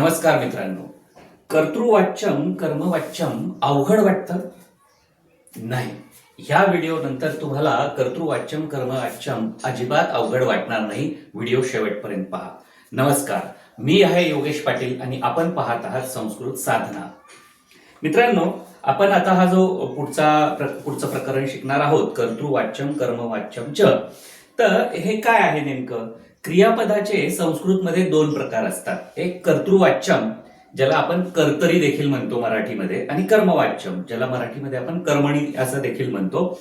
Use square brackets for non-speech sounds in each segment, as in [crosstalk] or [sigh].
नमस्कार मित्रांनो. कर्तृवाच्यम कर्मवाच्यम अवघड वाटतं? नाही. ह्या व्हिडिओ नंतर तुम्हाला कर्तृवाच्यम कर्मवाच्यम अजिबात अवघड वाटणार नाही. व्हिडिओ शेवटपर्यंत पहा. नमस्कार. मी आहे योगेश पाटील आणि आपण पाहत आहात संस्कृत साधना. मित्रांनो आपण आता हा जो पुढचा पुढचं प्रकरण शिकणार आहोत कर्तृवाच्यम कर्मवाच्यम च. तर हे काय आहे नेमकं? क्रियापदाचे संस्कृतमध्ये दोन प्रकार असतात. एक कर्तृवाच्यम ज्याला आपण कर्तरी देखील म्हणतो मराठीमध्ये आणि कर्मवाच्यम ज्याला मराठीमध्ये आपण कर्मणी असं देखील म्हणतो.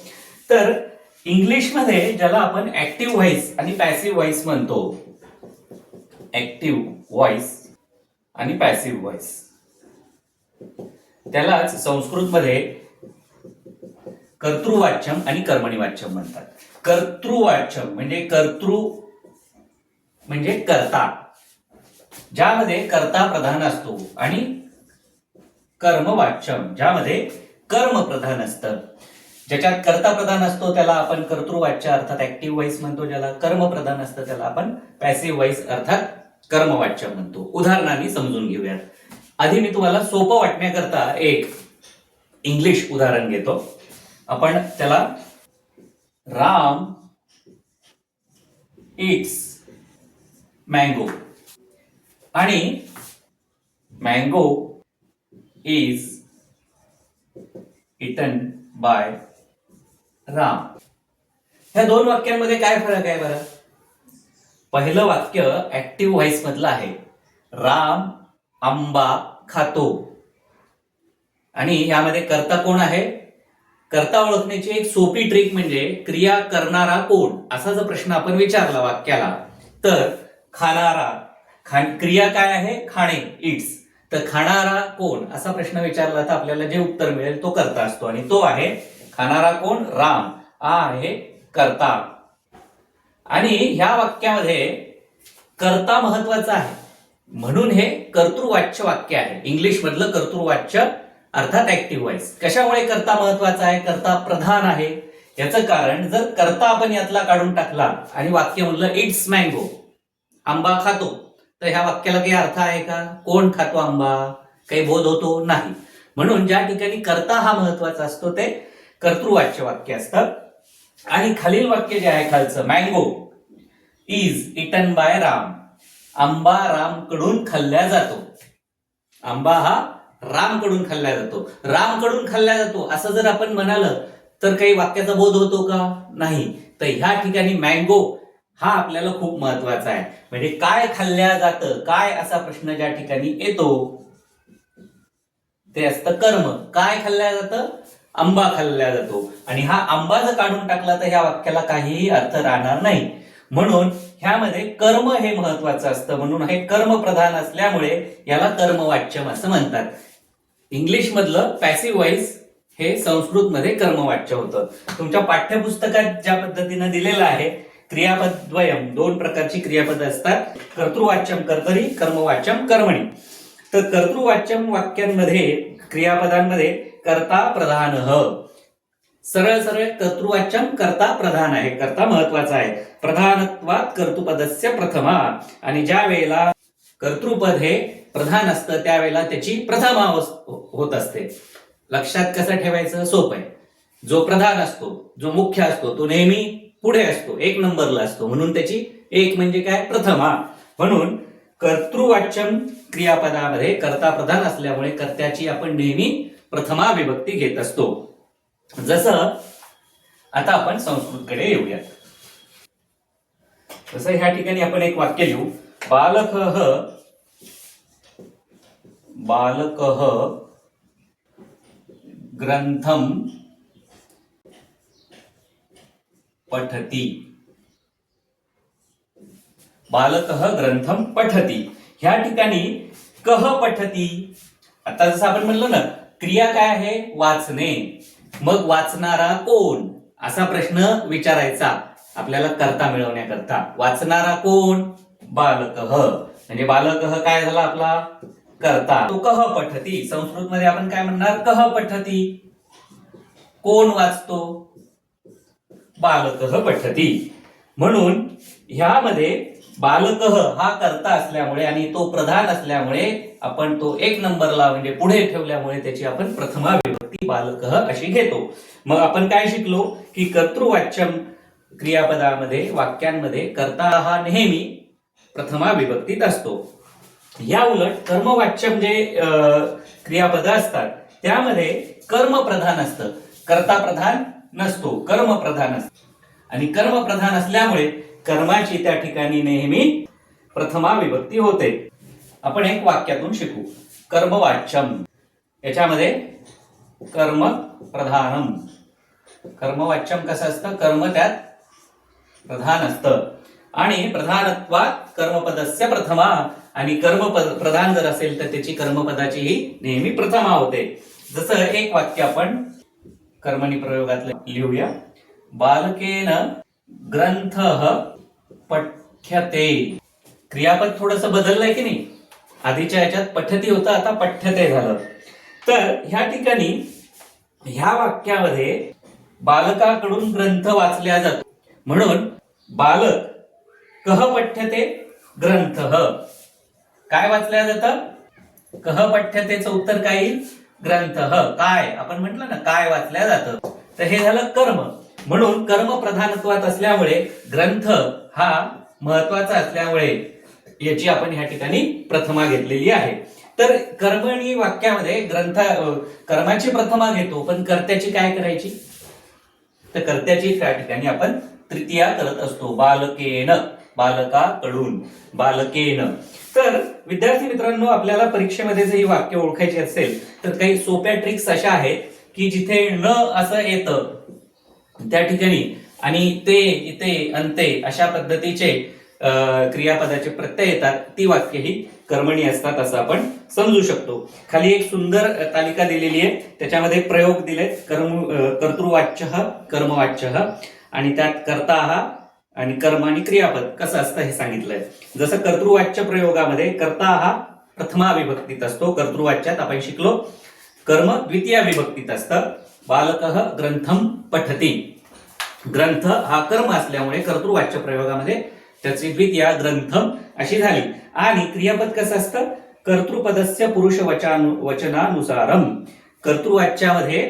तर इंग्लिशमध्ये ज्याला आपण ऍक्टिव्ह व्हॉइस आणि पॅसिव्ह व्हॉइस म्हणतो. ऍक्टिव्ह व्हॉइस आणि पॅसिव्ह व्हॉइस. त्यालाच संस्कृतमध्ये कर्तृवाच्यम आणि कर्मणी वाच्यम म्हणतात. कर्तृवाच्यम म्हणजे कर्तृ म्हणजे कर्ता. ज्यामध्ये कर्ता प्रधान असतो आणि कर्मवाच्यम ज्यामध्ये कर्म प्रधान असतं. ज्याच्यात कर्ता प्रधान असतो त्याला आपण कर्तृवाच्य अर्थात ऍक्टिव्ह व्हॉइस म्हणतो ज्याला कर्म प्रधान असतं त्याला आपण पॅसिव्ह व्हॉइस अर्थात कर्मवाच्य म्हणतो. उदाहरणाने समजून घेऊयात. आधी मी तुम्हाला सोपं वाटण्याकरता एक इंग्लिश उदाहरण घेतो. आपण त्याला राम इट्स मँगो आणि mango is eaten by Ram ह्या दोन वाक्यांमध्ये काय फरक आहे बरं? पहिलं वाक्य ऍक्टिव्ह व्हॉइस मधलं आहे. राम आंबा खातो. आणि यामध्ये कर्ता कोण आहे? कर्ता ओळखण्याची एक सोपी ट्रिक म्हणजे क्रिया करणारा कोण? असा जर प्रश्न आपण विचारला वाक्याला. तर खाणारा. खा क्रिया काय आहे? खाणे इट्स तर खाणारा कोण? असा प्रश्न विचारला तर आपल्याला जे उत्तर मिळेल तो करता असतो. आणि तो आहे खाणारा कोण? राम. आ आहे कर्ता. आणि ह्या वाक्यामध्ये कर्ता महत्त्वाचा आहे. म्हणून हे कर्तृवाच्य वाक्य आहे. इंग्लिश मधलं कर्तृवाच्य अर्थात ऍक्टिव्ह व्हॉइस कशामुळे कर्ता महत्त्वाचा आहे? कर्ता प्रधान आहे. याचं कारण जर कर्ता आपण यातला काढून टाकला आणि वाक्य म्हणलं इट्स मँगो आंबा खातो. तर ह्या वाक्याला काही अर्थ आहे का? कोण खातो आंबा? काही बोध होतो? नाही. म्हणून ज्या ठिकाणी कर्ता हा महत्त्वाचा असतो ते कर्तृवाच्य वाक्य असतं. आणि खालील वाक्य जे आहे खालचं mango is eaten by Ram. आंबा रामकडून खाल्ला जातो. आंबा हा रामकडून खाल्ला जातो. रामकडून खाल्ला जातो. असं जर आपण म्हणाल तर काही वाक्याचा बोध होतो का? नाही. तर ह्या ठिकाणी मँगो हा आपल्याला खूप महत्त्वाचा आहे. म्हणजे काय खाल्ल्या जातं? काय असा प्रश्न ज्या ठिकाणी येतो? ते असतं कर्म. काय खाल्ल्या जातं? आंबा खाल्ल्या जातो. आणि हा आंबा जर काढून टाकला तर ह्या वाक्याला काहीही अर्थ राहणार नाही. म्हणून ह्यामध्ये कर्म हे महत्वाचं असतं. म्हणून हे कर्म प्रधान असल्यामुळे याला कर्मवाच्यम असं म्हणतात. इंग्लिश मधलं पॅसिव्ह व्हॉइस हे संस्कृतमध्ये कर्मवाच्य होतं. तुमच्या पाठ्यपुस्तकात ज्या पद्धतीनं दिलेलं आहे क्रियापद द्वयम दोन प्रकारची क्रियापद असतात. कर्तृवाच्यम कर्तरी कर्मवाच्यम कर्मणी. तर कर्तृवाच्यम वाक्यांमध्ये क्रियापदांमध्ये कर्ता प्रधान सरळ सरळ कर्तृवाच्यम कर्ता प्रधान आहे. कर्ता महत्त्वाचा आहे. प्रधानत्वात कर्तृपदस्य प्रथमा. आणि ज्या वेळेला कर्तृपद हे प्रधान असतं त्यावेळेला त्याची प्रथमा होत असते. लक्षात कसं ठेवायचं? सोपं आहे. जो प्रधान असतो जो मुख्य असतो तो नेहमी पुढे असतो एक नंबरला असतो. म्हणून त्याची एक म्हणजे काय? प्रथमा म्हणून कर्तृवाच्यम क्रियापदामध्ये कर्ता प्रधान असल्यामुळे कर्त्याची आपण नेहमी प्रथमा विभक्ती घेत असतो. जसं आता आपण संस्कृतकडे येऊयात. जसं ह्या ठिकाणी आपण एक वाक्य लिहू बालक बालक ग्रंथम पठती। बालक ग्रंथम पठती। ह्या ठिकाणी कह पठती? आता जसं आपण म्हणलो ना क्रिया काय आहे? वाचणे. मग वाचणारा कोण? असा प्रश्न विचारायचा आपल्याला करता मिळवण्याकरता. वाचणारा कोण? बालक. म्हणजे बालक काय झाला आपला? करता. तो कह पठती? संस्कृत मध्ये आपण काय म्हणणार? कह पठती. कोण वाचतो? बालकह पठती. म्हणून ह्यामध्ये बालकह हा करता असल्यामुळे आणि तो प्रधान असल्यामुळे आपण तो एक नंबरला म्हणजे पुढे ठेवल्यामुळे त्याची आपण प्रथमा विभक्ती बालकह अशी घेतो. मग आपण काय शिकलो? की कर्तृवाच्यम क्रियापदामध्ये वाक्यांमध्ये कर्ता हा नेहमी प्रथमा विभक्तीत असतो. या उलट कर्मवाच्यम जे अं, क्रियापद असतात त्यामध्ये कर्म प्रधान असतं. कर्ता प्रधान नसतो कर्म प्रधान असतो. आणि कर्म प्रधान असल्यामुळे कर्माची त्या ठिकाणी नेहमी प्रथमा विभक्ती होते. आपण एक वाक्यातून शिकू. कर्मवाच्यम. याच्यामध्ये कर्म प्रधानम कर्मवाच्यम कसं असतं? कर्म त्यात प्रधान असतं. आणि प्रधानत्वात कर्मपदस्य प्रथमा. आणि कर्मपद प्रधान जर असेल तर त्याची कर्मपदाची ही नेहमी प्रथमा होते. जसं एक वाक्य आपण कर्मणी प्रयोगात लिहूया. बालकेन ग्रंथ पठ्यते. क्रियापद थोडस बदललंय की नाही? आधीच्या याच्यात पठ्यती होतं आता पठ्यते झालं. तर ह्या ठिकाणी ह्या वाक्यामध्ये बालकाकडून ग्रंथ वाचल्या जातो. म्हणून बालक कह पठ्यते ग्रंथ. काय वाचल्या जातं? कह पठ्यतेचं उत्तर काय येईल? ग्रंथ काय? आपण म्हटलं ना काय वाचल्या जातं. तर हे झालं कर्म. म्हणून कर्म प्रधानत्वात असल्यामुळे ग्रंथ हा महत्त्वाचा असल्यामुळे याची आपण ह्या ठिकाणी प्रथमा घेतलेली आहे. तर कर्मणी वाक्यामध्ये ग्रंथ कर्माची प्रथमा घेतो पण कर्त्याची काय करायची? तर कर्त्याची त्या ठिकाणी आपण तृतीया करत असतो बालकेन. बालकाकडून बालकेन. तर विद्यार्थी मित्रांनो आपल्याला परीक्षेमध्ये जर ही वाक्य ओळखायची असेल तर काही सोप्या ट्रिक्स अशा आहेत की जिथे न असं येतं त्या ठिकाणी आणि ते इथे अंते अशा पद्धतीचे क्रियापदाचे प्रत्यय येतात ती वाक्य ही कर्मणी असतात असं आपण समजू शकतो. खाली एक सुंदर तालिका दिलेली आहे त्याच्यामध्ये प्रयोग दिले कर्म कर्तृवाच्य कर्मवाच्य आणि त्यात कर्ता हा आणि कर्म आणि क्रियापद कसं असतं हे सांगितलंय. जसं कर्तृवाच्य प्रयोगामध्ये कर्ता हा प्रथमा विभक्तीत असतो कर्तृवाच्यात आपण शिकलो. कर्म द्वितीया विभक्तीत असतं. बालक ग्रंथम पठती. ग्रंथ हा कर्म असल्यामुळे कर्तृवाच्य प्रयोगामध्ये त्याची द्वितीया ग्रंथम अशी झाली. आणि क्रियापद कसं असतं? कर्तृपदस्य पुरुष वचानु वचनानुसारम कर्तृवाच्यामध्ये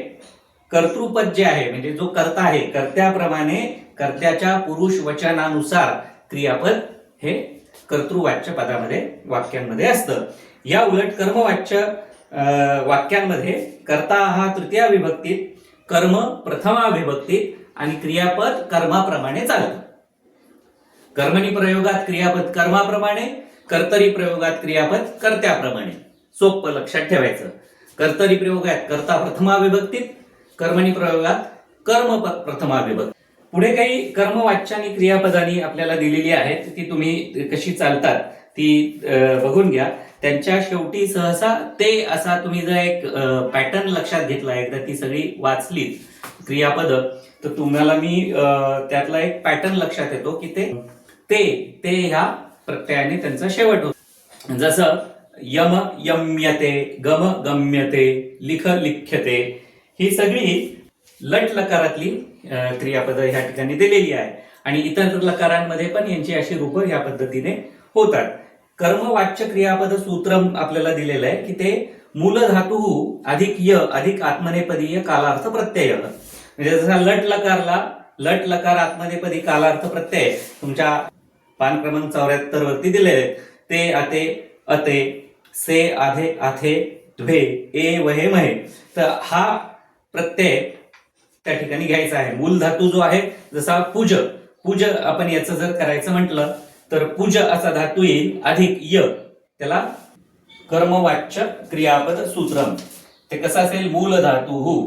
कर्तृपद जे आहे म्हणजे जो कर्ता आहे कर्त्याप्रमाणे कर्त्याच्या पुरुष वचनानुसार क्रियापद हे कर्तृवाच्य पदामध्ये वाक्यांमध्ये असतं. या उलट कर्मवाच्य अं, वाक्यांमध्ये कर्ता हा तृतीया विभक्तीत कर्म प्रथमा विभक्तीत आणि क्रियापद कर्माप्रमाणे चालतं. कर्मणी प्रयोगात क्रियापद कर्माप्रमाणे कर्तरी प्रयोगात क्रियापद कर्त्याप्रमाणे. सोप्प लक्षात ठेवायचं. कर्तरी प्रयोगात कर्ता प्रथमा विभक्तीत कर्मणी प्रयोगात कर्म प्रथम प्रथमा पुढे काही कर्मवाच्य आणि क्रियापदानी आपल्याला दिलेली आहेत ती तुम्ही कशी चालतात ती बघून घ्या. त्यांच्या शेवटी सहसा ते असा तुम्ही जर एक पॅटर्न लक्षात घेतला एकदा ती सगळी वाचलीत क्रियापद तर तुम्हाला मी त्यातला एक पॅटर्न लक्षात येतो की ते ते ते ह्या प्रत्ययाने त्यांचा शेवट होतो. जसं यम यम्यते गम गम्यते लिख लिख्यते ही सगळी लट लकारातली क्रियापद क्रियापदं ह्या ठिकाणी दिलेली आहे. आणि इतर लकारांमध्ये पण यांची अशी रूपं ह्या पद्धतीने होतात. कर्मवाच्य क्रियापद सूत्र आपल्याला दिलेलं आहे की ते मूल धातू अधिक य अधिक आत्मनेपदीय कालार्थ प्रत्यय. म्हणजे जसा लट लकारला लट लकार आत्मनेपदी कालार्थ प्रत्यय. तुमच्या पान क्रमांक चौऱ्याहत्तर वरती दिलेले ते अते अते से आधे आथे द्वे ए वहे महे. तर हा प्रत्यय त्या ठिकाणी घ्यायचा आहे. मूल धातू जो आहे जसा पूज पूज आपण याचं जर करायचं म्हटलं तर पूज असा धातू येईल अधिक य त्याला कर्मवाच्य क्रियापद सूत्रम ते कसं असेल? मूल धातू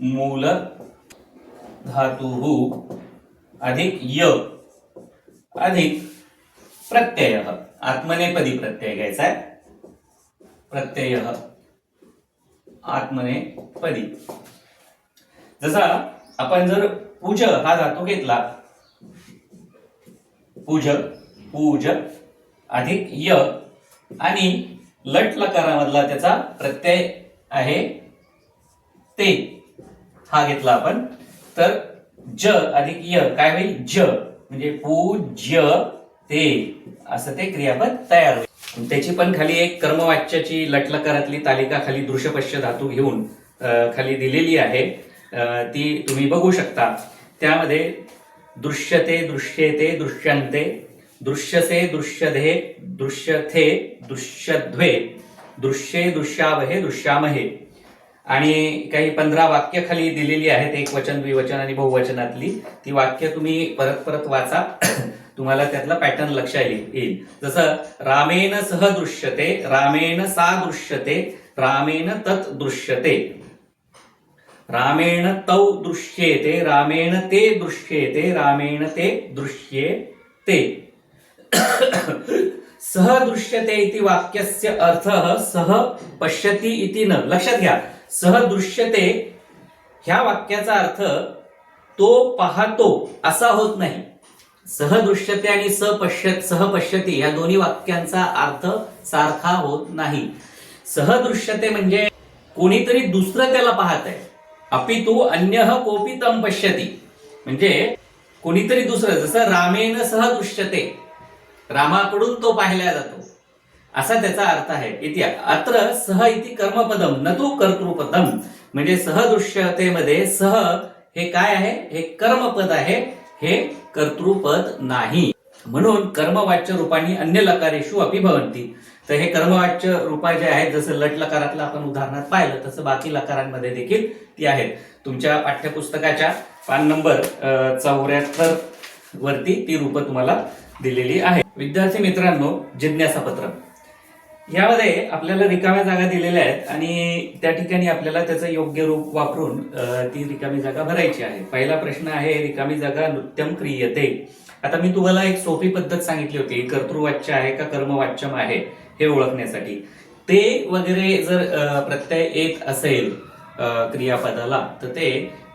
मूल धातू अधिक य. अधिक प्रत्यय. आत्मनेपदी प्रत्यय घ्यायचा आहे. प्रत्यय. आत्मनेपदी जसा आपण जर पूज हा धातू घेतला पूज पूज अधिक य आणि लट लकारामधला त्याचा प्रत्यय आहे ते. हा घेतला आपण. तर ज अधिक य काय होईल? ज म्हणजे पूज्य ते असं ते क्रियापद तयार होईल. त्याची पण खाली एक कर्मवाच्याची लटलकारातली तालिका खाली दृश्यपश्य धातू घेऊन खाली दिलेली आहे. ती तुम्ही बघू शकता. त्यामध्ये दृश्यते दृश्येते दृश्यंते दृश्यसे दृश्यधे दृश्यथे दृश्यध्वे दृश्ये दृश्यावहे दृश्यामहे. आणि काही पंधरा वाक्य खाली दिलेली आहेत एक वचन द्विवचन आणि बहुवचनातली. ती वाक्य तुम्ही परत परत वाचा. तुम्हाला त्यातला पॅटर्न लक्षात येईल. येईल. जसं रामेण सह दृश्यते रामेण सा दृश्यते रामेण तत् दृश्यते. रामेण तौ दृश्येते रामेण ते दृश्येते रामेण ते दृश्येते. सह दृश्यते इति वाक्यस्य अर्थः सह पश्यति इति न. लक्षात घ्या. सह दृश्यते ह्या वाक्याचा अर्थ तो पाहतो असा होत नाही. सहदृश्यते आणि सपश्य सहपश्यते या दोन्ही वाक्यांचा अर्थ सारखा होत नाही. सहदृश्यते म्हणजे कोणीतरी दुसरं त्याला पाहत आहे अपितु अन्य कोपी तम पश्यती. म्हणजे कोणीतरी दुसरं जसं रामेन सहदृश्यते रामाकडून तो पाहिला जातो. असा त्याचा अर्थ आहे. इति अत्र सह इति कर्मपदम न तू कर्तृपदम म्हणजे सहदृश्यतेमध्ये सह हे काय आहे? हे कर्मपद आहे. हे कर्तृपद नाही. म्हणून कर्मवाच्य रूपाने अन्य लकारेषु अपिभवंती तर हे कर्मवाच्य रूपा जे आहेत जसं लट लकारातलं आपण उदाहरणात पाहिलं तसं बाकी लकारांमध्ये देखील ती आहेत. तुमच्या पाठ्यपुस्तकाच्या पान नंबर चौऱ्याहत्तर वरती ती रूपं तुम्हाला दिलेली आहे विद्यार्थी मित्रांनो जिज्ञासापत्र यामध्ये आपल्याला रिकाम्या जागा दिलेल्या आहेत आणि त्या ठिकाणी आपल्याला त्याचं योग्य रूप वापरून ती रिकामी जागा भरायची आहे. पहिला प्रश्न आहे रिकामी जागा नृत्यम क्रियते. आता मी तुम्हाला एक सोपी पद्धत सांगितली होती कर्तृवाच्य आहे का कर्मवाच्यम आहे हे ओळखण्यासाठी. ते वगैरे जर प्रत्यय येत असेल क्रियापदाला तर ते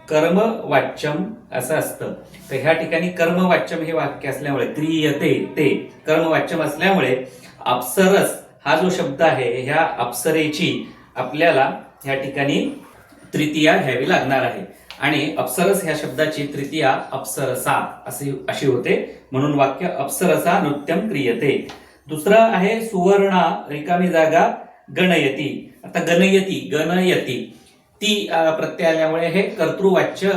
कर्मवाच्यम असं असतं. तर ह्या ठिकाणी कर्मवाच्यम हे वाक्य असल्यामुळे क्रियते ते कर्मवाच्यम असल्यामुळे अप्सरस हा जो शब्द आहे ह्या अप्सरेची आपल्याला ह्या ठिकाणी तृतीया घ्यावी लागणार आहे. आणि अप्सरस ह्या शब्दाची तृतीया अप्सरसा अशी अशी होते. म्हणून वाक्य अप्सरसा नृत्यम क्रियते. दुसरं आहे सुवर्णा रिकामी जागा गणयती. आता गणयती गणयती. ती प्रत्यय आल्यामुळे हे कर्तृवाच्य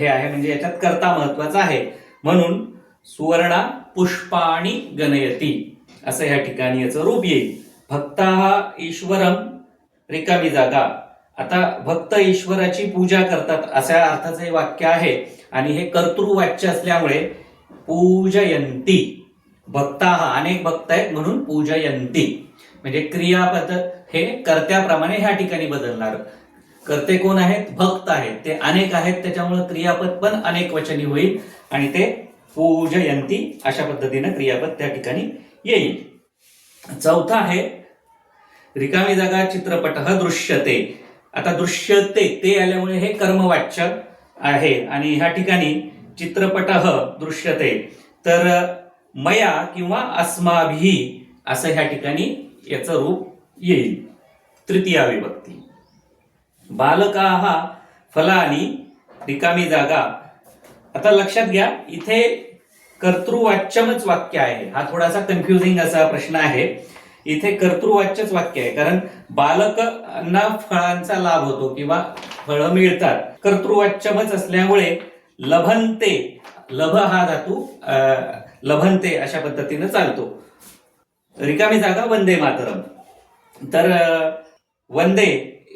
हे आहे. म्हणजे याच्यात कर्ता महत्त्वाचा आहे. म्हणून सुवर्णा पुष्पाणी गणयती. असं या ठिकाणी याचं रूप येईल. भक्ता ईश्वरम रिकामी जागा. आता भक्त ईश्वराची पूजा करतात अशा अर्थाचं हे वाक्य आहे. आणि हे कर्तृवाच्य असल्यामुळे पूजयंती भक्ता हा अनेक भक्त आहेत म्हणून पूजयंती म्हणजे क्रियापद हे कर्त्याप्रमाणे ह्या ठिकाणी बदलणार. कर्ते कोण आहेत? भक्त आहेत. ते अनेक आहेत त्याच्यामुळे क्रियापद पण अनेक वचनी होईल आणि ते पूजयंती अशा पद्धतीनं क्रियापद त्या ठिकाणी येईल. चौथा आहे रिकामी जागा चित्रपट दृश्यते. आता दृश्यते ते आल्यामुळे हे कर्मवाच्य आहे. आणि ह्या ठिकाणी चित्रपट दृश्यते. तर मया किंवा अस्माभी असं ह्या ठिकाणी याचं रूप येईल. तृतीया विभक्ती. बालका फलानी रिकामी जागा. आता लक्षात घ्या इथे कर्तृवाच्यमच वाक्य आहे. हा थोडासा कन्फ्युजिंग असा प्रश्न आहे. इथे कर्तृवाच्यच वाक्य आहे. कारण बालकांना फळांचा लाभ होतो किंवा फळं मिळतात. कर्तृवाच्यमच असल्यामुळे लभंते लभ हा धातू लभंते अशा पद्धतीनं चालतो. रिकामी जागा वंदे मातरम. तर वंदे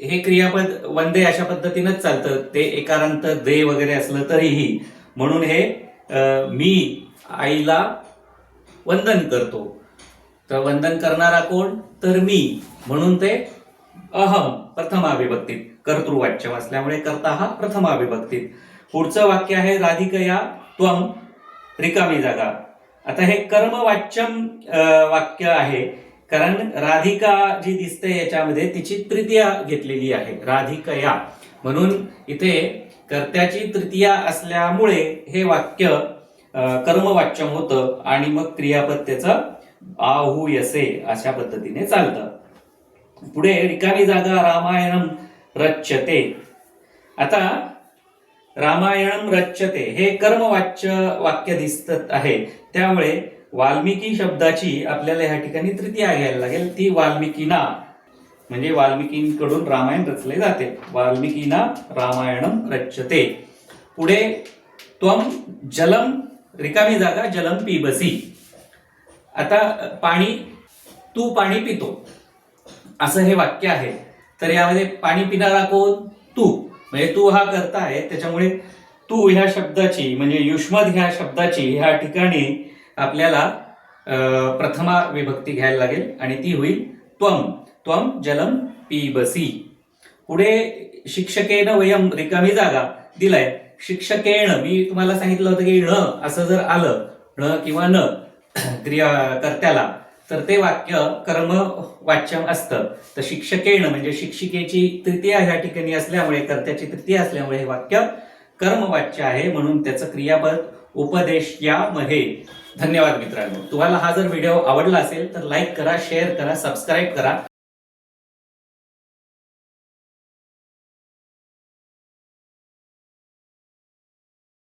हे क्रियापद वंदे अशा पद्धतीनंच चालतं. ते एकारांत दे वगैरे असलं तरीही. म्हणून हे मी आईला वंदन करतो. तर वंदन करणारा कोण? तर मी. म्हणून ते अहम प्रथमाविभक्तीत. कर्तृवाच्य असल्यामुळे करता हा प्रथमाविभक्तीत. पुढचं वाक्य आहे राधिकया त्वम रिकामी जागा. आता हे कर्मवाच्यम वाक्य आहे. कारण राधिका जी दिसते याच्यामध्ये तिची तृतीया घेतलेली आहे. राधिकया. म्हणून इथे कर्त्याची तृतीया असल्यामुळे हे वाक्य कर्मवाच्यम होतं आणि मग क्रियापद त्याचं आहूयसे अशा पद्धतीने चालतं. पुढे रिकामी जागा रामायणम रच्यते. आता रामायणम रच्यते. हे कर्मवाच्य वाक्य दिसत आहे. त्यामुळे वाल्मिकी शब्दाची आपल्याला ह्या ठिकाणी तृतीया घ्यायला लागेल. ती वाल्मिकीना म्हणजे वाल्मिकींकडून रामायण रचले जाते. वाल्मिकीना रामायणम रच्यते. पुढे त्वम जलम रिकामी जागा जलम पिबसी. आता पाणी तू पाणी पितो. असं हे वाक्य आहे. तर यामध्ये पाणी पिणारा कोण? तू. म्हणजे तू हा करता आहे. त्याच्यामुळे तू ह्या शब्दाची म्हणजे युष्मद ह्या शब्दाची ह्या ठिकाणी आपल्याला प्रथमा विभक्ती घ्यायला लागेल आणि ती होईल त्वम. त्वम जलम पिबसी. पुढे शिक्षकेन वयम रिकामी जागा दिलाय. शिक्षकेण मी तुम्हाला सांगितलं होतं की ण असं जर आलं ण किंवा न [coughs] क्रिया कर्त्याला तर ते वाक्य कर्म वाच्यम असतं. तर शिक्षकेण म्हणजे शिक्षिकेची तृतीया ह्या ठिकाणी असल्यामुळे कर्त्याची तृतीया असल्यामुळे हे वाक्य कर्मवाच्य आहे म्हणून त्याचं क्रियापद उपदेश यामध्ये धन्यवाद मित्रांनो. तुम्हाला हा जर व्हिडिओ आवडला असेल तर लाईक करा शेअर करा सबस्क्राईब करा.